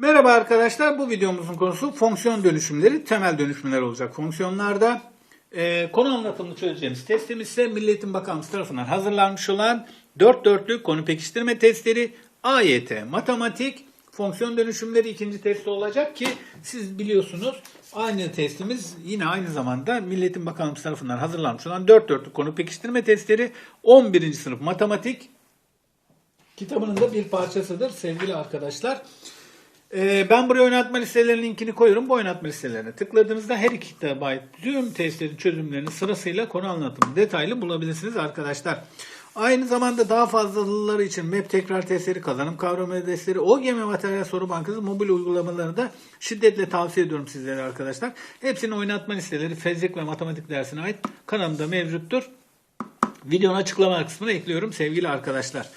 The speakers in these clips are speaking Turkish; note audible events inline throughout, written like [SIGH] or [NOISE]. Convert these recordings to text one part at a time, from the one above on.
Merhaba arkadaşlar. Bu videomuzun konusu fonksiyon dönüşümleri, temel dönüşümler olacak fonksiyonlarda. Ee, konu anlatımını çözeceğimiz testimiz ise Milliyetin Bakanlığı tarafından hazırlanmış olan 4 dörtlük konu pekiştirme testleri AYT matematik fonksiyon dönüşümleri ikinci testi olacak ki siz biliyorsunuz aynı testimiz yine aynı zamanda Milliyetin Bakanlığı tarafından hazırlanmış olan 4 dörtlük konu pekiştirme testleri 11. sınıf matematik kitabının da bir parçasıdır sevgili arkadaşlar. Ee, ben buraya oynatma listelerinin linkini koyuyorum. Bu oynatma listelerine tıkladığınızda her iki kitaba ait tüm testlerin çözümlerini sırasıyla konu anlatımı detaylı bulabilirsiniz arkadaşlar. Aynı zamanda daha fazlaları için MEP tekrar testleri, kazanım kavramı testleri, OGM materyal soru bankası mobil uygulamaları da şiddetle tavsiye ediyorum sizlere arkadaşlar. Hepsinin oynatma listeleri fizik ve matematik dersine ait kanalımda mevcuttur. Videonun açıklama kısmına ekliyorum sevgili arkadaşlar.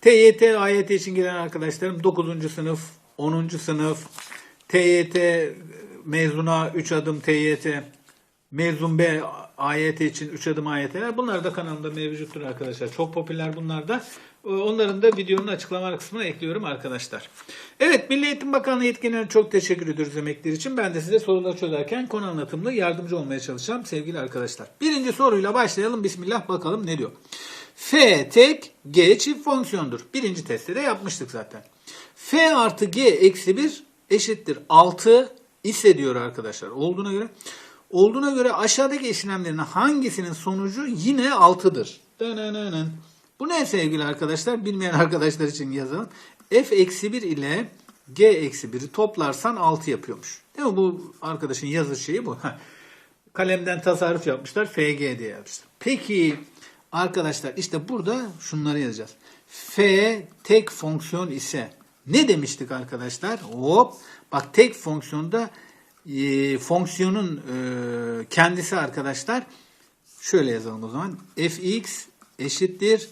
TYT, AYT için giren arkadaşlarım 9. sınıf, 10. sınıf, TYT mezuna 3 adım TYT, mezun B AYT için 3 adım AYT'ler. Bunlar da kanalımda mevcuttur arkadaşlar. Çok popüler bunlar da. Ee, Onların da videonun açıklama kısmına ekliyorum arkadaşlar. Evet Milli Eğitim Bakanlığı yetkililerine çok teşekkür ediyoruz emekleri için. Ben de size soruları çözerken konu anlatımlı yardımcı olmaya çalışacağım sevgili arkadaşlar. Birinci soruyla başlayalım. Bismillah bakalım ne diyor. F tek G çift fonksiyondur. Birinci testte de yapmıştık zaten. F artı G eksi 1 eşittir 6 ise diyor arkadaşlar. Olduğuna göre olduğuna göre aşağıdaki işlemlerin hangisinin sonucu yine 6'dır. Dönönönön. Bu ne sevgili arkadaşlar? Bilmeyen arkadaşlar için yazalım. F eksi 1 ile G eksi 1'i toplarsan 6 yapıyormuş. Değil mi? Bu arkadaşın yazı şeyi bu. Kalemden tasarruf yapmışlar. FG diye yazmışlar. Peki arkadaşlar işte burada şunları yazacağız. F tek fonksiyon ise ne demiştik arkadaşlar? Hop. Bak tek fonksiyonda e, fonksiyonun e, kendisi arkadaşlar şöyle yazalım o zaman. fx eşittir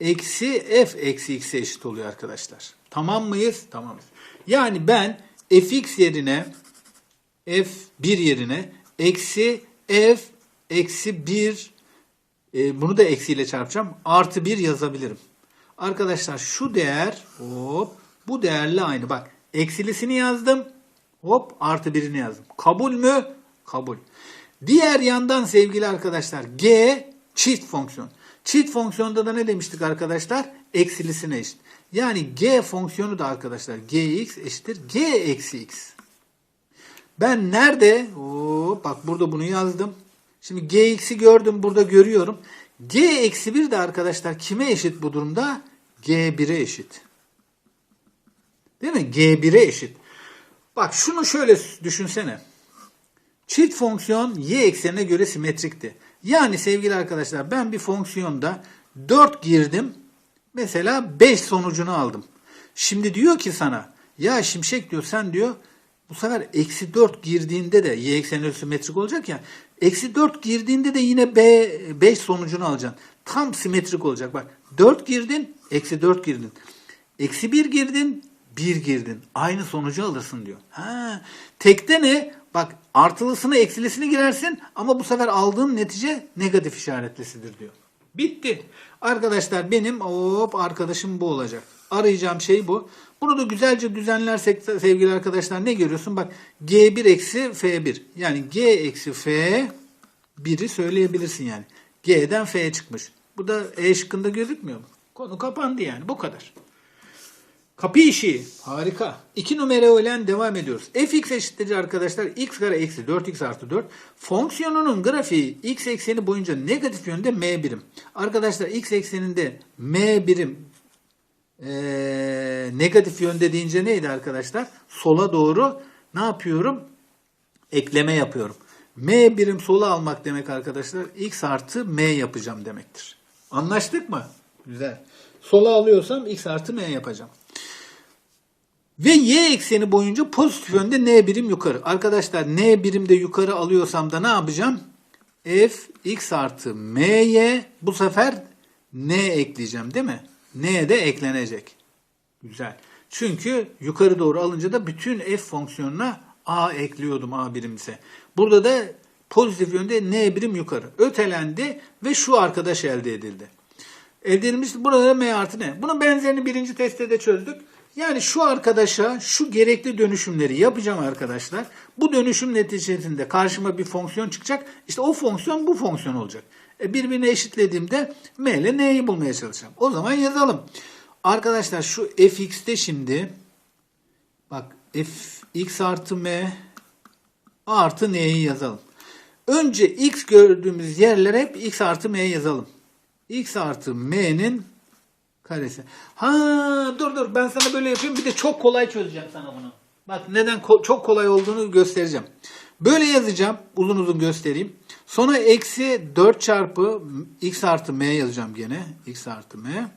eksi f eksi x'e eşit oluyor arkadaşlar. Tamam mıyız? Tamamız. Yani ben fx yerine f1 yerine eksi f eksi 1 e, bunu da eksiyle çarpacağım. Artı 1 yazabilirim. Arkadaşlar şu değer hop bu değerle aynı. Bak eksilisini yazdım. Hop artı birini yazdım. Kabul mü? Kabul. Diğer yandan sevgili arkadaşlar g çift fonksiyon. Çift fonksiyonda da ne demiştik arkadaşlar? Eksilisine eşit. Yani g fonksiyonu da arkadaşlar gx eşittir g eksi x. Ben nerede? Oo, bak burada bunu yazdım. Şimdi gx'i gördüm burada görüyorum. g eksi 1 de arkadaşlar kime eşit bu durumda? g1'e eşit. Değil mi? g1'e eşit. Bak şunu şöyle düşünsene. Çift fonksiyon y eksenine göre simetrikti. Yani sevgili arkadaşlar ben bir fonksiyonda 4 girdim. Mesela 5 sonucunu aldım. Şimdi diyor ki sana ya Şimşek diyor sen diyor bu sefer eksi 4 girdiğinde de y eksenine simetrik olacak ya. Eksi 4 girdiğinde de yine b 5 sonucunu alacaksın. Tam simetrik olacak. Bak 4 girdin eksi 4 girdin. Eksi 1 girdin 1 girdin. Aynı sonucu alırsın diyor. Ha, tekte ne? Bak artılısını eksilisini girersin ama bu sefer aldığın netice negatif işaretlisidir diyor. Bitti. Arkadaşlar benim hop arkadaşım bu olacak. Arayacağım şey bu. Bunu da güzelce düzenlersek sevgili arkadaşlar ne görüyorsun? Bak G1 eksi F1. Yani G eksi F1'i söyleyebilirsin yani. G'den F'ye çıkmış. Bu da E şıkkında gözükmüyor mu? Konu kapandı yani bu kadar. Kapı işi. Harika. İki numara ile devam ediyoruz. fx eşittir arkadaşlar x kare eksi 4x artı 4. Fonksiyonunun grafiği x ekseni boyunca negatif yönde m birim. Arkadaşlar x ekseninde m birim ee, negatif yönde deyince neydi arkadaşlar? Sola doğru ne yapıyorum? Ekleme yapıyorum. m birim sola almak demek arkadaşlar x artı m yapacağım demektir. Anlaştık mı? Güzel. Sola alıyorsam x artı m yapacağım. Ve y ekseni boyunca pozitif yönde n birim yukarı. Arkadaşlar n birimde yukarı alıyorsam da ne yapacağım? f x artı m'ye bu sefer n ekleyeceğim değil mi? n de eklenecek. Güzel. Çünkü yukarı doğru alınca da bütün f fonksiyonuna a ekliyordum a birimse. Burada da pozitif yönde n birim yukarı. Ötelendi ve şu arkadaş elde edildi. Elde edilmiş burada da m artı n. Bunun benzerini birinci testte de çözdük. Yani şu arkadaşa şu gerekli dönüşümleri yapacağım arkadaşlar. Bu dönüşüm neticesinde karşıma bir fonksiyon çıkacak. İşte o fonksiyon bu fonksiyon olacak. E birbirine eşitlediğimde m ile n'yi bulmaya çalışacağım. O zaman yazalım. Arkadaşlar şu fx'te şimdi bak f x artı m artı n'yi yazalım. Önce x gördüğümüz yerlere hep x artı m yazalım. x artı m'nin karesi. Ha dur dur ben sana böyle yapayım bir de çok kolay çözeceğim sana bunu. Bak neden ko- çok kolay olduğunu göstereceğim. Böyle yazacağım uzun uzun göstereyim. Sonra eksi 4 çarpı x artı m yazacağım gene. x artı m.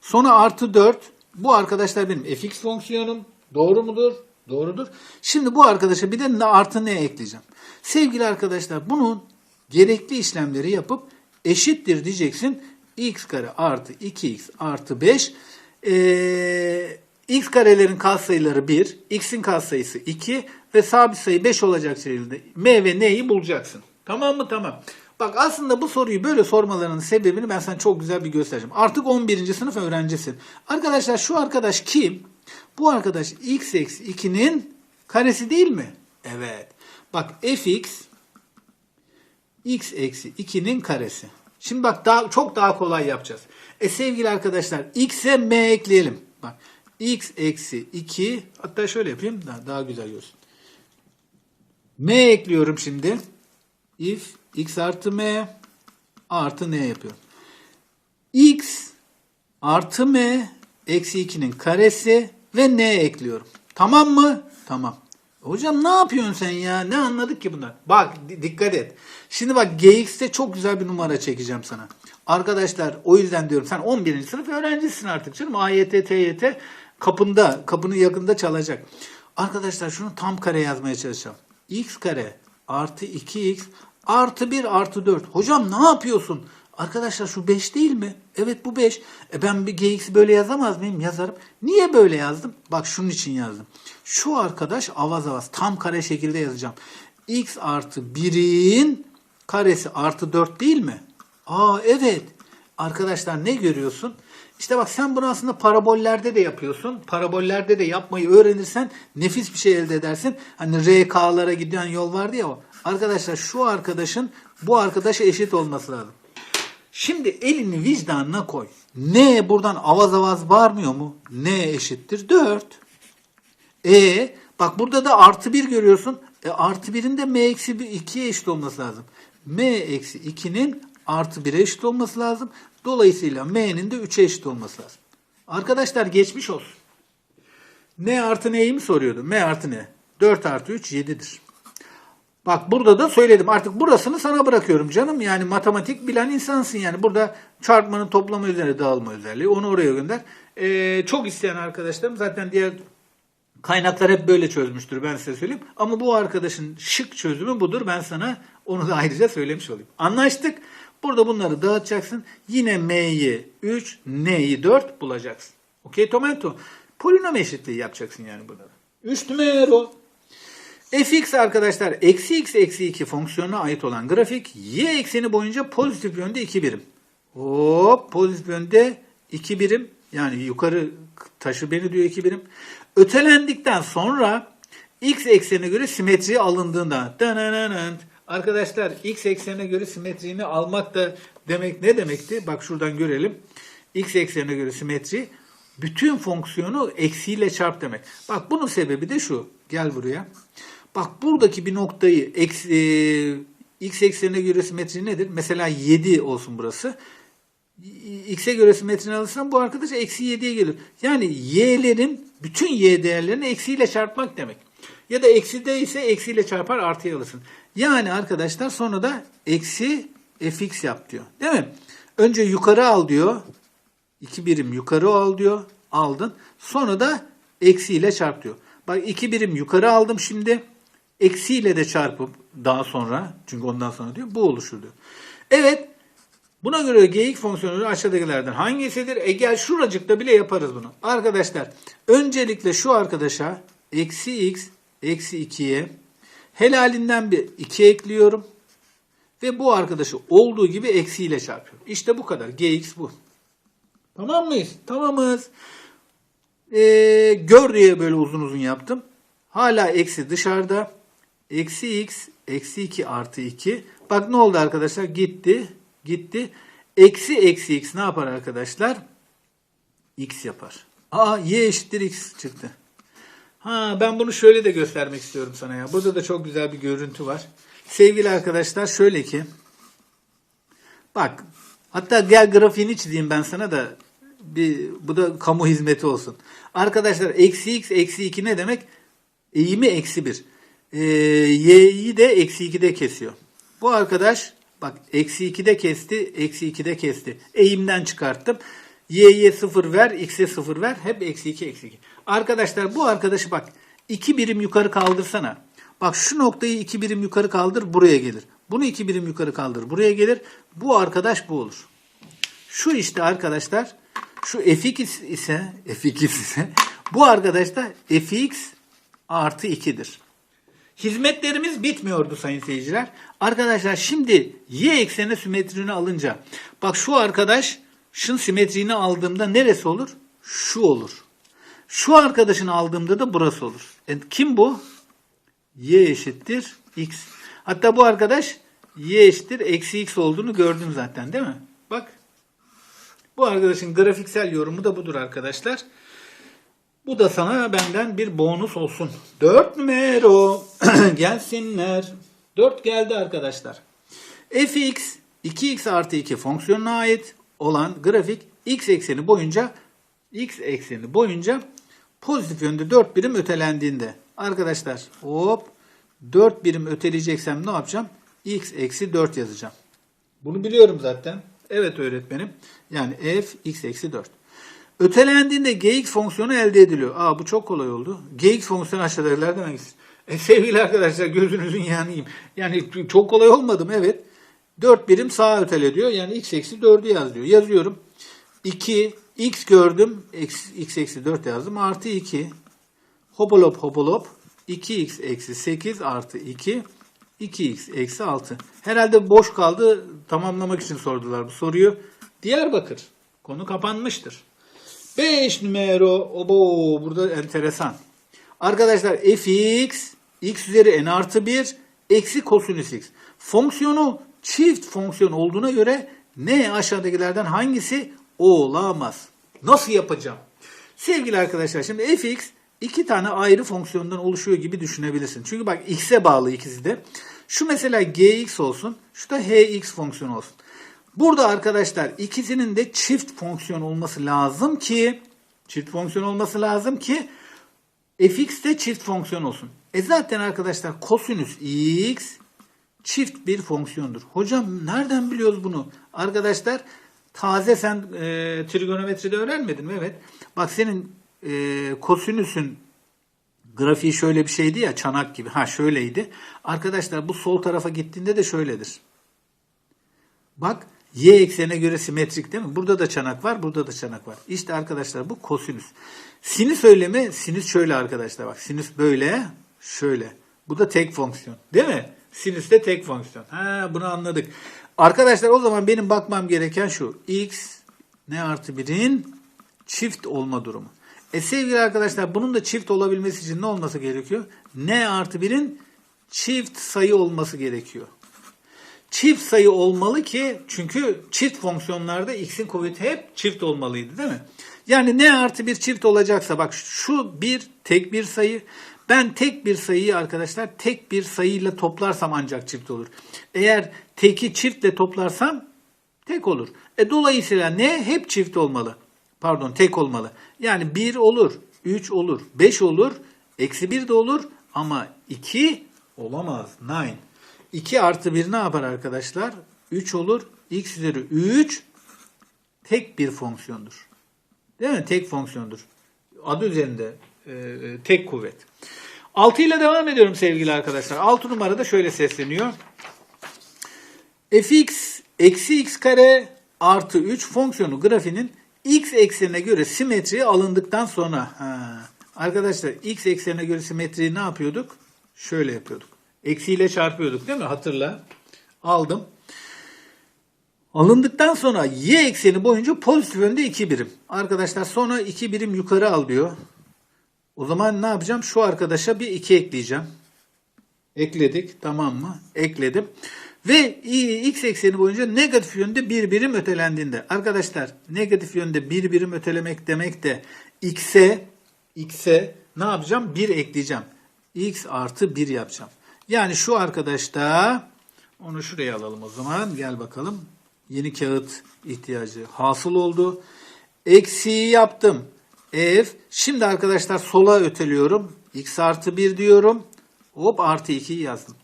Sonra artı 4. Bu arkadaşlar benim fx fonksiyonum. Doğru mudur? Doğrudur. Şimdi bu arkadaşa bir de artı ne ekleyeceğim. Sevgili arkadaşlar bunun gerekli işlemleri yapıp eşittir diyeceksin. X kare artı 2x artı 5. Ee, x karelerin katsayıları 1, x'in katsayısı 2 ve sabit sayı 5 olacak şekilde m ve n'yi bulacaksın. Tamam mı? Tamam. Bak aslında bu soruyu böyle sormalarının sebebini ben sana çok güzel bir göstereceğim. Artık 11. sınıf öğrencisin. Arkadaşlar şu arkadaş kim? Bu arkadaş x eksi 2'nin karesi değil mi? Evet. Bak fx x eksi 2'nin karesi. Şimdi bak daha çok daha kolay yapacağız. E sevgili arkadaşlar x'e m ekleyelim. Bak x eksi 2 hatta şöyle yapayım daha, daha güzel görsün. m ekliyorum şimdi. if x artı m artı n yapıyorum. x artı m eksi 2'nin karesi ve n ekliyorum. Tamam mı? Tamam. Hocam ne yapıyorsun sen ya? Ne anladık ki bunlar? Bak di- dikkat et. Şimdi bak GX'te çok güzel bir numara çekeceğim sana. Arkadaşlar o yüzden diyorum sen 11. sınıf öğrencisin artık canım. AYT, TYT kapında, kapının yakında çalacak. Arkadaşlar şunu tam kare yazmaya çalışacağım. X kare artı 2x artı 1 artı 4. Hocam ne yapıyorsun? Arkadaşlar şu 5 değil mi? Evet bu 5. E ben bir gx'i böyle yazamaz mıyım? Yazarım. Niye böyle yazdım? Bak şunun için yazdım. Şu arkadaş avaz avaz tam kare şekilde yazacağım. x artı 1'in karesi artı 4 değil mi? Aa evet. Arkadaşlar ne görüyorsun? İşte bak sen bunu aslında parabollerde de yapıyorsun. Parabollerde de yapmayı öğrenirsen nefis bir şey elde edersin. Hani RK'lara giden yol vardı ya o. Arkadaşlar şu arkadaşın bu arkadaşa eşit olması lazım. Şimdi elini vicdanına koy. Ne buradan avaz avaz bağırmıyor mu? Ne eşittir? 4. E bak burada da artı 1 görüyorsun. E, artı 1'in de m eksi 2'ye eşit olması lazım. m eksi 2'nin artı 1'e eşit olması lazım. Dolayısıyla m'nin de 3'e eşit olması lazım. Arkadaşlar geçmiş olsun. n artı n'yi mi soruyordu? m artı n. 4 artı 3 7'dir. Bak burada da söyledim. Artık burasını sana bırakıyorum canım. Yani matematik bilen insansın yani. Burada çarpmanın toplama üzerine dağılma özelliği. Onu oraya gönder. Ee, çok isteyen arkadaşlarım zaten diğer kaynaklar hep böyle çözmüştür ben size söyleyeyim. Ama bu arkadaşın şık çözümü budur. Ben sana onu da ayrıca söylemiş olayım. Anlaştık. Burada bunları dağıtacaksın. Yine m'yi 3, n'yi 4 bulacaksın. Okey Tomento. Polinom eşitliği yapacaksın yani burada. 3 numara. Fx arkadaşlar eksi x eksi 2 fonksiyonuna ait olan grafik y ekseni boyunca pozitif yönde 2 birim. Hop pozitif yönde 2 birim yani yukarı taşı beni diyor 2 birim. Ötelendikten sonra x eksenine göre simetri alındığında arkadaşlar x eksenine göre simetrini almak da demek ne demekti? Bak şuradan görelim. x eksenine göre simetri bütün fonksiyonu eksiyle çarp demek. Bak bunun sebebi de şu. Gel buraya. Bak buradaki bir noktayı eksi, e, x eksenine göre simetri nedir? Mesela 7 olsun burası. X'e göre simetrini alırsan bu arkadaş eksi 7'ye gelir. Yani y'lerin bütün y değerlerini eksiyle çarpmak demek. Ya da eksi de ise eksiyle çarpar artıya alırsın. Yani arkadaşlar sonra da eksi fx yap diyor. Değil mi? Önce yukarı al diyor. 2 birim yukarı al diyor. Aldın. Sonra da eksiyle çarp diyor. Bak 2 birim yukarı aldım şimdi. Eksiyle de çarpıp daha sonra çünkü ondan sonra diyor bu oluşur diyor. Evet Buna göre geyik fonksiyonu aşağıdakilerden hangisidir? E gel şuracıkta bile yaparız bunu. Arkadaşlar öncelikle şu arkadaşa eksi x eksi 2'ye helalinden bir 2 ekliyorum. Ve bu arkadaşı olduğu gibi eksiyle çarpıyorum. İşte bu kadar. gx bu. Tamam mıyız? Tamamız. Ee, gör diye böyle uzun uzun yaptım. Hala eksi dışarıda. Eksi x eksi 2 artı 2. Bak ne oldu arkadaşlar? Gitti. Gitti. Eksi eksi x ne yapar arkadaşlar? X yapar. Aa y eşittir x çıktı. Ha ben bunu şöyle de göstermek istiyorum sana ya. Burada da çok güzel bir görüntü var. Sevgili arkadaşlar şöyle ki. Bak hatta gel grafiğini çizeyim ben sana da bir bu da kamu hizmeti olsun. Arkadaşlar eksi x eksi 2 ne demek? Eğimi eksi 1. Ee, y'yi de eksi 2'de kesiyor. Bu arkadaş bak eksi 2'de kesti, eksi 2'de kesti. Eğimden çıkarttım. Y'ye 0 ver, x'e 0 ver. Hep eksi 2, eksi 2. Arkadaşlar bu arkadaşı bak 2 birim yukarı kaldırsana. Bak şu noktayı 2 birim yukarı kaldır buraya gelir. Bunu 2 birim yukarı kaldır buraya gelir. Bu arkadaş bu olur. Şu işte arkadaşlar şu fx ise fx ise bu arkadaş da fx artı 2'dir. Hizmetlerimiz bitmiyordu sayın seyirciler. Arkadaşlar şimdi y ekseni simetrini alınca bak şu arkadaş şun simetriğini aldığımda neresi olur? Şu olur. Şu arkadaşını aldığımda da burası olur. E, kim bu? y eşittir x. Hatta bu arkadaş y eşittir eksi x olduğunu gördüm zaten değil mi? Bak. Bu arkadaşın grafiksel yorumu da budur arkadaşlar. Bu da sana benden bir bonus olsun. 4 numero [CLEARS THROAT] gelsinler. 4 geldi arkadaşlar. fx 2x artı 2 fonksiyonuna ait olan grafik x ekseni boyunca x ekseni boyunca pozitif yönde 4 birim ötelendiğinde arkadaşlar hop 4 birim öteleyeceksem ne yapacağım? x eksi 4 yazacağım. Bunu biliyorum zaten. Evet öğretmenim. Yani f x eksi 4. Ötelendiğinde gx fonksiyonu elde ediliyor. Aa bu çok kolay oldu. gx fonksiyonu aşağıdakilerden hangisi? E, sevgili arkadaşlar gözünüzün yanıyım. Yani çok kolay olmadı mı? Evet. 4 birim sağa ötele diyor. Yani x eksi 4'ü yaz diyor. Yazıyorum. 2 x gördüm. X, x eksi 4 yazdım. Artı 2 hopolop hopolop 2x eksi 8 artı 2 2x eksi 6. Herhalde boş kaldı. Tamamlamak için sordular bu soruyu. Diyarbakır. Konu kapanmıştır. 5 numero. Obo burada enteresan. Arkadaşlar fx x üzeri n artı 1 eksi kosinüs x. Fonksiyonu çift fonksiyon olduğuna göre ne aşağıdakilerden hangisi olamaz? Nasıl yapacağım? Sevgili arkadaşlar şimdi fx iki tane ayrı fonksiyondan oluşuyor gibi düşünebilirsin. Çünkü bak x'e bağlı ikisi de. Şu mesela gx olsun, şu da hx fonksiyonu olsun. Burada arkadaşlar ikisinin de çift fonksiyon olması lazım ki çift fonksiyon olması lazım ki fx de çift fonksiyon olsun. E zaten arkadaşlar kosinüs x çift bir fonksiyondur. Hocam nereden biliyoruz bunu? Arkadaşlar taze sen e, trigonometride öğrenmedin mi? Evet. Bak senin e, kosinüsün grafiği şöyle bir şeydi ya çanak gibi. Ha şöyleydi. Arkadaşlar bu sol tarafa gittiğinde de şöyledir. Bak y eksenine göre simetrik değil mi? Burada da çanak var, burada da çanak var. İşte arkadaşlar bu kosinüs. Sinüs öyle? Sinüs şöyle arkadaşlar bak. Sinüs böyle, şöyle. Bu da tek fonksiyon. Değil mi? Sinüs de tek fonksiyon. Ha bunu anladık. Arkadaşlar o zaman benim bakmam gereken şu. x ne artı 1'in çift olma durumu. E sevgili arkadaşlar bunun da çift olabilmesi için ne olması gerekiyor? n artı 1'in çift sayı olması gerekiyor. Çift sayı olmalı ki çünkü çift fonksiyonlarda x'in kuvveti hep çift olmalıydı değil mi? Yani n artı 1 çift olacaksa bak şu bir tek bir sayı. Ben tek bir sayıyı arkadaşlar tek bir sayıyla toplarsam ancak çift olur. Eğer teki çiftle toplarsam tek olur. E dolayısıyla ne hep çift olmalı. Pardon tek olmalı. Yani 1 olur, 3 olur, 5 olur, eksi 1 de olur ama 2 olamaz. 9. 2 artı 1 ne yapar arkadaşlar? 3 olur. x üzeri 3 tek bir fonksiyondur. Değil mi? Tek fonksiyondur. Adı üzerinde e, e, tek kuvvet. 6 ile devam ediyorum sevgili arkadaşlar. 6 numarada şöyle sesleniyor. fx eksi x kare artı 3 fonksiyonu grafinin x eksenine göre simetri alındıktan sonra ha, arkadaşlar x eksenine göre simetriyi ne yapıyorduk? Şöyle yapıyorduk. Eksiyle çarpıyorduk değil mi? Hatırla. Aldım. Alındıktan sonra y ekseni boyunca pozitif yönde 2 birim. Arkadaşlar sonra 2 birim yukarı al diyor. O zaman ne yapacağım? Şu arkadaşa bir 2 ekleyeceğim. Ekledik tamam mı? Ekledim. Ve x ekseni boyunca negatif yönde bir birim ötelendiğinde. Arkadaşlar negatif yönde bir birim ötelemek demek de x'e x'e ne yapacağım? 1 ekleyeceğim. x artı 1 yapacağım. Yani şu arkadaşta onu şuraya alalım o zaman. Gel bakalım. Yeni kağıt ihtiyacı hasıl oldu. Eksiği yaptım. F. Şimdi arkadaşlar sola öteliyorum. X artı 1 diyorum. Hop artı 2'yi yazdım.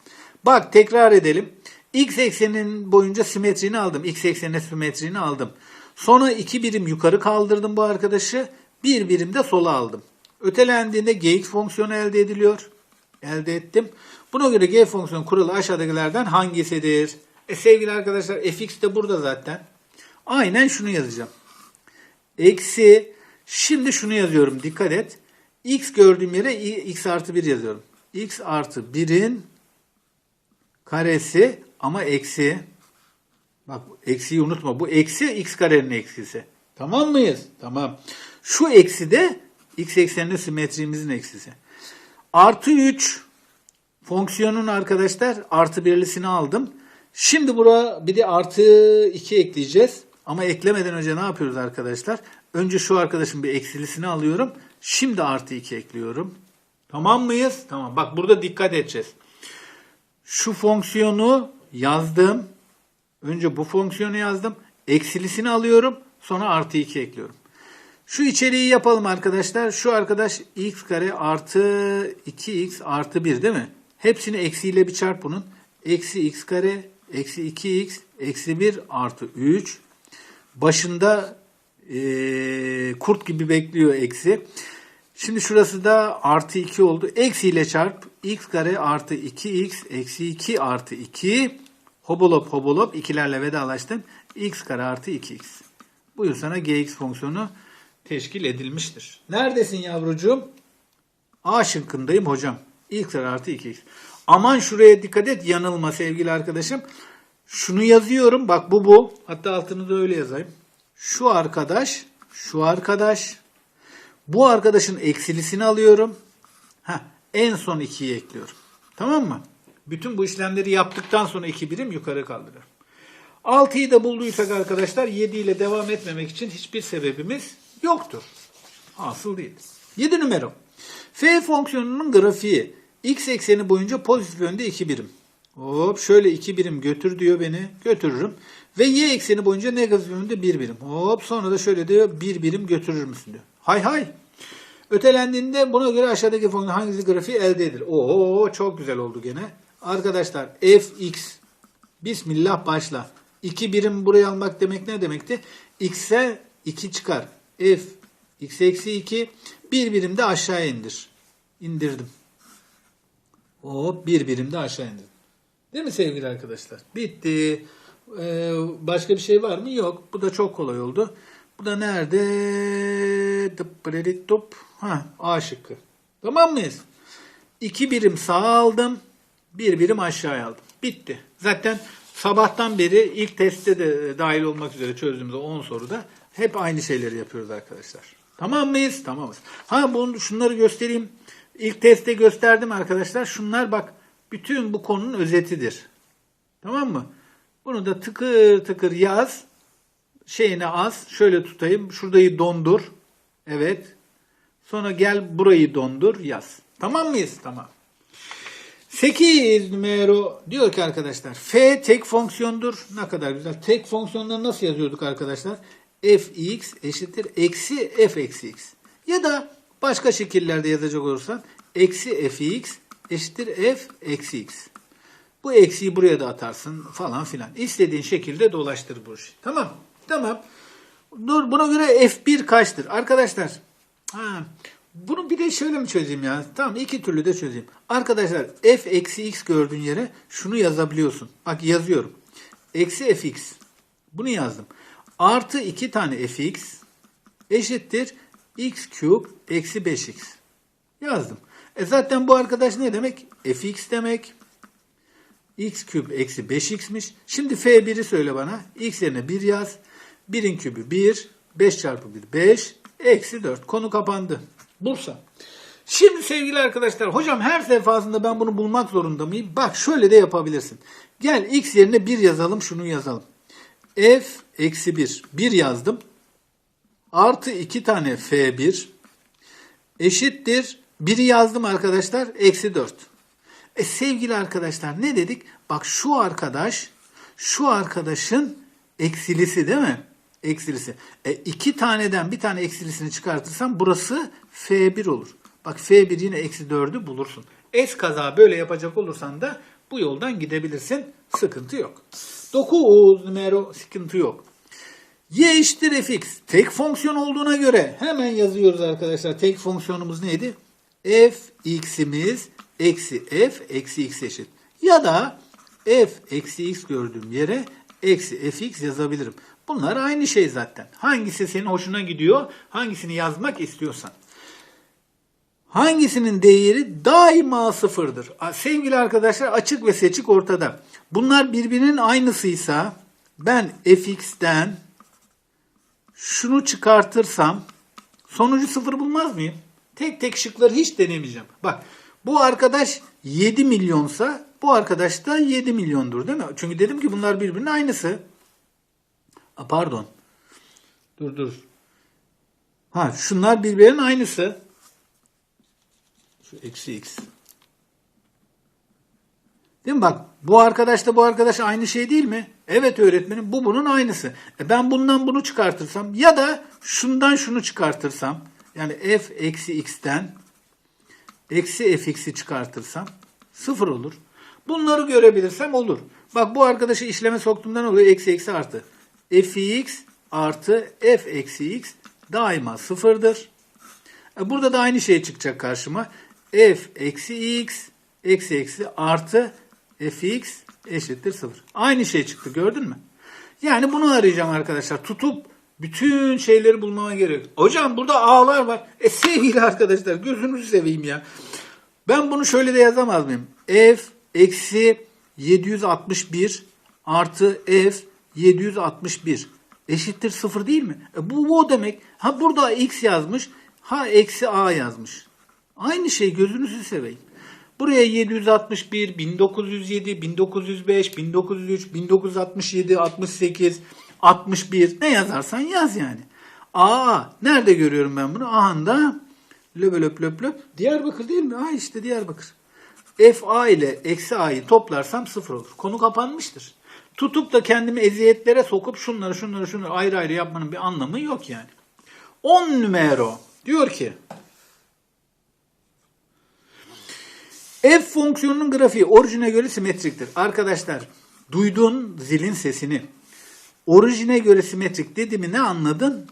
Bak tekrar edelim. X eksenin boyunca simetrini aldım. X eksenine simetrini aldım. Sonra 2 birim yukarı kaldırdım bu arkadaşı. 1 birim de sola aldım. Ötelendiğinde gx fonksiyonu elde ediliyor. Elde ettim. Buna göre g fonksiyon kuralı aşağıdakilerden hangisidir? E sevgili arkadaşlar fx de burada zaten. Aynen şunu yazacağım. Eksi şimdi şunu yazıyorum dikkat et. x gördüğüm yere x artı 1 yazıyorum. x artı 1'in karesi ama eksi. Bak eksiyi unutma. Bu eksi x karenin eksisi. Tamam mıyız? Tamam. Şu eksi de x eksenli simetrimizin eksisi. Artı 3 fonksiyonun arkadaşlar artı birlisini aldım. Şimdi buraya bir de artı 2 ekleyeceğiz. Ama eklemeden önce ne yapıyoruz arkadaşlar? Önce şu arkadaşın bir eksilisini alıyorum. Şimdi artı 2 ekliyorum. Tamam mıyız? Tamam. Bak burada dikkat edeceğiz. Şu fonksiyonu yazdım. Önce bu fonksiyonu yazdım. Eksilisini alıyorum. Sonra artı 2 ekliyorum. Şu içeriği yapalım arkadaşlar. Şu arkadaş x kare artı 2x artı 1 değil mi? Hepsini eksiyle bir çarp bunun. Eksi x kare eksi 2x eksi 1 artı 3. Başında ee, kurt gibi bekliyor eksi. Şimdi şurası da artı 2 oldu. Eksi ile çarp x kare artı 2x eksi 2 artı 2 hobolop hobolop ikilerle vedalaştım. x kare artı 2x. Buyur sana gx fonksiyonu teşkil edilmiştir. Neredesin yavrucuğum? A şıkkındayım hocam. X kare artı 2x. Aman şuraya dikkat et yanılma sevgili arkadaşım. Şunu yazıyorum. Bak bu bu. Hatta altını da öyle yazayım. Şu arkadaş, şu arkadaş, bu arkadaşın eksilisini alıyorum. Heh, en son 2'yi ekliyorum. Tamam mı? Bütün bu işlemleri yaptıktan sonra 2 birim yukarı kaldırıyorum. 6'yı da bulduysak arkadaşlar 7 ile devam etmemek için hiçbir sebebimiz yoktur. Asıl değil. 7 numara. F fonksiyonunun grafiği x ekseni boyunca pozitif yönde 2 birim. Hop şöyle 2 birim götür diyor beni. Götürürüm. Ve y ekseni boyunca negatif yönde 1 birim. Hop sonra da şöyle diyor 1 birim götürür müsün diyor. Hay hay. Ötelendiğinde buna göre aşağıdaki fonksiyon hangisi grafiği elde edilir? Oo çok güzel oldu gene. Arkadaşlar fx Bismillah başla. 2 birim buraya almak demek ne demekti? x'e 2 çıkar. f x eksi 2 bir birim de aşağı indir. İndirdim. Hop bir birim de aşağı indirdim. Değil mi sevgili arkadaşlar? Bitti. Ee, başka bir şey var mı? Yok. Bu da çok kolay oldu. Bu da nerede? Dıp top. Ha, A şıkkı. Tamam mıyız? İki birim sağa aldım. Bir birim aşağıya aldım. Bitti. Zaten sabahtan beri ilk testte de dahil olmak üzere çözdüğümüz 10 soruda hep aynı şeyleri yapıyoruz arkadaşlar. Tamam mıyız? Tamamız. Ha bunu şunları göstereyim. İlk testte gösterdim arkadaşlar. Şunlar bak bütün bu konunun özetidir. Tamam mı? Bunu da tıkır tıkır yaz. Şeyine az. Şöyle tutayım. Şurayı dondur. Evet. Sonra gel burayı dondur yaz. Tamam mıyız? Tamam. 8 numara diyor ki arkadaşlar f tek fonksiyondur. Ne kadar güzel. Tek fonksiyonları nasıl yazıyorduk arkadaşlar? Fx eşittir eksi f eksi x. Ya da başka şekillerde yazacak olursan eksi fx eşittir f eksi x. Bu eksiği buraya da atarsın falan filan. İstediğin şekilde dolaştır bu işi. Tamam. Tamam. Dur buna göre f1 kaçtır? Arkadaşlar ha, bunu bir de şöyle mi çözeyim ya? Tamam iki türlü de çözeyim. Arkadaşlar f eksi x gördüğün yere şunu yazabiliyorsun. Bak yazıyorum. Eksi fx. Bunu yazdım. Artı iki tane fx eşittir x küp eksi 5x. Yazdım. E zaten bu arkadaş ne demek? fx demek. x küp eksi 5x'miş. Şimdi f1'i söyle bana. x yerine 1 yaz. 1'in kübü 1. 5 çarpı 1 5. Eksi 4. Konu kapandı. Bursa. Şimdi sevgili arkadaşlar hocam her defasında ben bunu bulmak zorunda mıyım? Bak şöyle de yapabilirsin. Gel x yerine 1 yazalım şunu yazalım. f eksi 1. 1 yazdım. Artı 2 tane f1 eşittir. 1'i yazdım arkadaşlar. Eksi 4. E sevgili arkadaşlar ne dedik? Bak şu arkadaş şu arkadaşın eksilisi değil mi? Eksilisi. E iki taneden bir tane eksilisini çıkartırsam burası F1 olur. Bak F1 yine eksi 4'ü bulursun. Es kaza böyle yapacak olursan da bu yoldan gidebilirsin. Sıkıntı yok. 9 numara sıkıntı yok. Y eşittir fx. Tek fonksiyon olduğuna göre hemen yazıyoruz arkadaşlar. Tek fonksiyonumuz neydi? f x'imiz eksi f eksi x eşit. Ya da f eksi x gördüğüm yere eksi fx yazabilirim. Bunlar aynı şey zaten. Hangisi senin hoşuna gidiyor, hangisini yazmak istiyorsan. Hangisinin değeri daima sıfırdır. Sevgili arkadaşlar açık ve seçik ortada. Bunlar birbirinin aynısıysa ben fx'ten şunu çıkartırsam sonucu sıfır bulmaz mıyım? Tek tek şıkları hiç denemeyeceğim. Bak bu arkadaş 7 milyonsa bu arkadaş da 7 milyondur değil mi? Çünkü dedim ki bunlar birbirinin aynısı. A, pardon. Dur dur. Ha şunlar birbirinin aynısı. Şu eksi x. Değil mi bak bu arkadaşla bu arkadaş aynı şey değil mi? Evet öğretmenim bu bunun aynısı. E ben bundan bunu çıkartırsam ya da şundan şunu çıkartırsam yani f eksi x'ten eksi fx'i çıkartırsam sıfır olur. Bunları görebilirsem olur. Bak bu arkadaşı işleme soktuğumdan oluyor eksi eksi artı. fx artı f eksi x daima sıfırdır. E burada da aynı şey çıkacak karşıma. F eksi x eksi eksi artı fx eşittir sıfır. Aynı şey çıktı gördün mü? Yani bunu arayacağım arkadaşlar. Tutup bütün şeyleri bulmama gerek. Hocam burada a'lar var. E sevgili arkadaşlar gözünüzü seveyim ya. Ben bunu şöyle de yazamaz mıyım? f eksi 761 artı f 761 eşittir sıfır değil mi? E bu bu demek. Ha burada x yazmış. Ha eksi a yazmış. Aynı şey gözünüzü seveyim. Buraya 761, 1907, 1905, 1903, 1967, 68, 61 ne yazarsan yaz yani. Aa nerede görüyorum ben bunu? Ahanda löp löp löp löp. Diyarbakır değil mi? Ha işte Diyarbakır. FA ile eksi A'yı toplarsam sıfır olur. Konu kapanmıştır. Tutup da kendimi eziyetlere sokup şunları şunları şunları ayrı ayrı yapmanın bir anlamı yok yani. 10 numero diyor ki F fonksiyonunun grafiği orijine göre simetriktir. Arkadaşlar duydun zilin sesini. Orijine göre simetrik dediğimi ne anladın?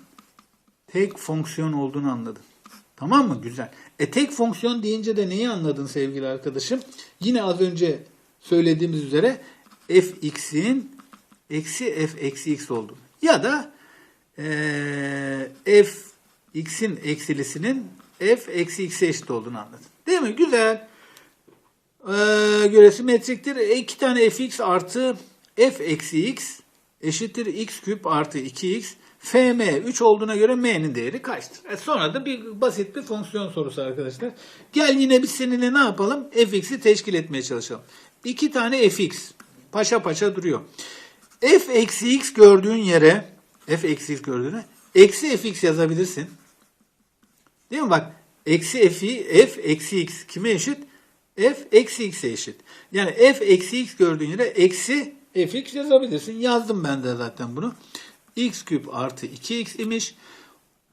Tek fonksiyon olduğunu anladın. Tamam mı? Güzel. E tek fonksiyon deyince de neyi anladın sevgili arkadaşım? Yine az önce söylediğimiz üzere fx'in eksi f eksi x olduğunu. Ya da e, f x'in eksilisinin f eksi x'e eşit olduğunu anladın. Değil mi? Güzel. Ee, göre simetriktir. E, iki tane fx artı f eksi x eşittir x küp artı 2x. fm 3 olduğuna göre m'nin değeri kaçtır? E sonra da bir basit bir fonksiyon sorusu arkadaşlar. Gel yine biz seninle ne yapalım? fx'i teşkil etmeye çalışalım. İki tane fx. Paşa paşa duruyor. f eksi x gördüğün yere f eksi x gördüğüne eksi fx yazabilirsin. Değil mi? Bak eksi f'i f eksi x kime eşit? F eksi x'e eşit. Yani f eksi x gördüğün yere eksi fx yazabilirsin. Yazdım ben de zaten bunu. x küp artı 2x imiş.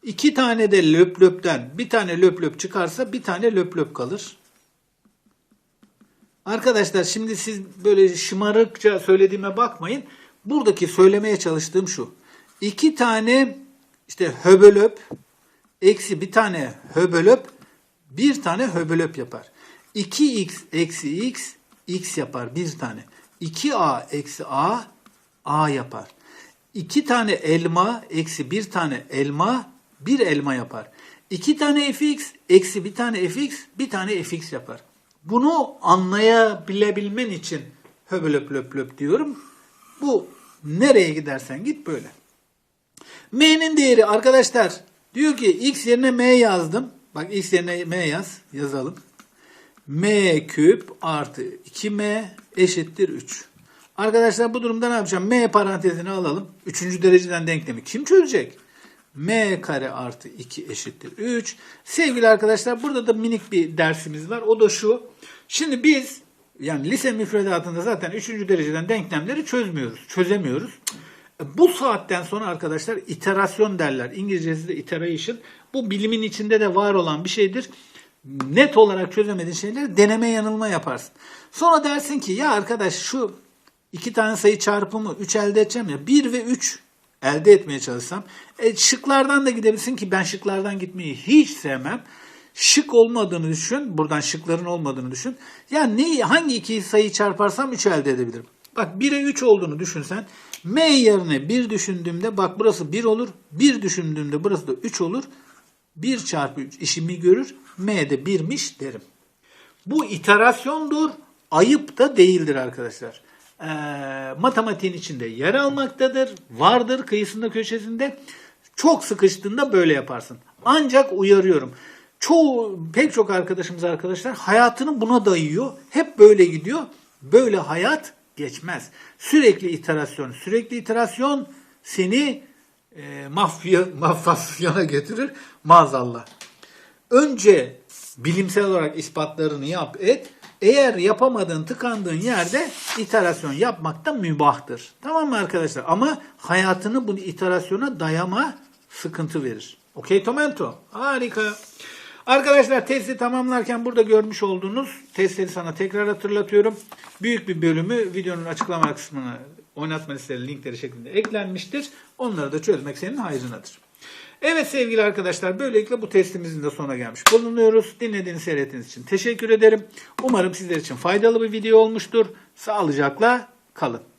İki tane de löp löpten bir tane löp löp çıkarsa bir tane löp löp kalır. Arkadaşlar şimdi siz böyle şımarıkça söylediğime bakmayın. Buradaki söylemeye çalıştığım şu. İki tane işte höbölöp eksi bir tane höbölöp bir tane höbölöp yapar. 2x eksi x x yapar bir tane. 2a eksi a a yapar. 2 tane elma eksi bir tane elma bir elma yapar. 2 tane fx eksi bir tane fx bir tane fx yapar. Bunu anlayabilebilmen için Höbel löp löp löp diyorum. Bu nereye gidersen git böyle. M'nin değeri arkadaşlar diyor ki x yerine M yazdım. Bak x yerine M yaz. Yazalım. M küp artı 2M eşittir 3. Arkadaşlar bu durumda ne yapacağım? M parantezini alalım. Üçüncü dereceden denklemi kim çözecek? M kare artı 2 eşittir 3. Sevgili arkadaşlar burada da minik bir dersimiz var. O da şu. Şimdi biz yani lise müfredatında zaten üçüncü dereceden denklemleri çözmüyoruz. Çözemiyoruz. Bu saatten sonra arkadaşlar iterasyon derler. İngilizcesi de iteration. Bu bilimin içinde de var olan bir şeydir. Net olarak çözemediğin şeyleri deneme yanılma yaparsın. Sonra dersin ki ya arkadaş şu iki tane sayı çarpımı 3 elde edeceğim ya 1 ve 3 elde etmeye çalışsam e, şıklardan da gidebilirsin ki ben şıklardan gitmeyi hiç sevmem. Şık olmadığını düşün. Buradan şıkların olmadığını düşün. Ya neyi hangi iki sayıyı çarparsam 3 elde edebilirim. Bak 1'e 3 olduğunu düşünsen M yerine 1 düşündüğümde bak burası 1 olur. 1 düşündüğümde burası da 3 olur. 1 çarpı 3 işimi görür. M de 1'miş derim. Bu iterasyondur. Ayıp da değildir arkadaşlar. Ee, matematiğin içinde yer almaktadır. Vardır kıyısında köşesinde. Çok sıkıştığında böyle yaparsın. Ancak uyarıyorum. Çoğu pek çok arkadaşımız arkadaşlar hayatını buna dayıyor. Hep böyle gidiyor. Böyle hayat geçmez. Sürekli iterasyon, sürekli iterasyon seni e, mafya mafyasyona getirir maazallah. Önce bilimsel olarak ispatlarını yap et. Eğer yapamadığın, tıkandığın yerde iterasyon yapmak da mübahtır. Tamam mı arkadaşlar? Ama hayatını bu iterasyona dayama sıkıntı verir. Okey Tomento? Harika. Arkadaşlar testi tamamlarken burada görmüş olduğunuz testleri sana tekrar hatırlatıyorum. Büyük bir bölümü videonun açıklama kısmına oynatma listeleri linkleri şeklinde eklenmiştir. Onları da çözmek senin hayrınadır. Evet sevgili arkadaşlar böylelikle bu testimizin de sonuna gelmiş bulunuyoruz. Dinlediğiniz seyrettiğiniz için teşekkür ederim. Umarım sizler için faydalı bir video olmuştur. Sağlıcakla kalın.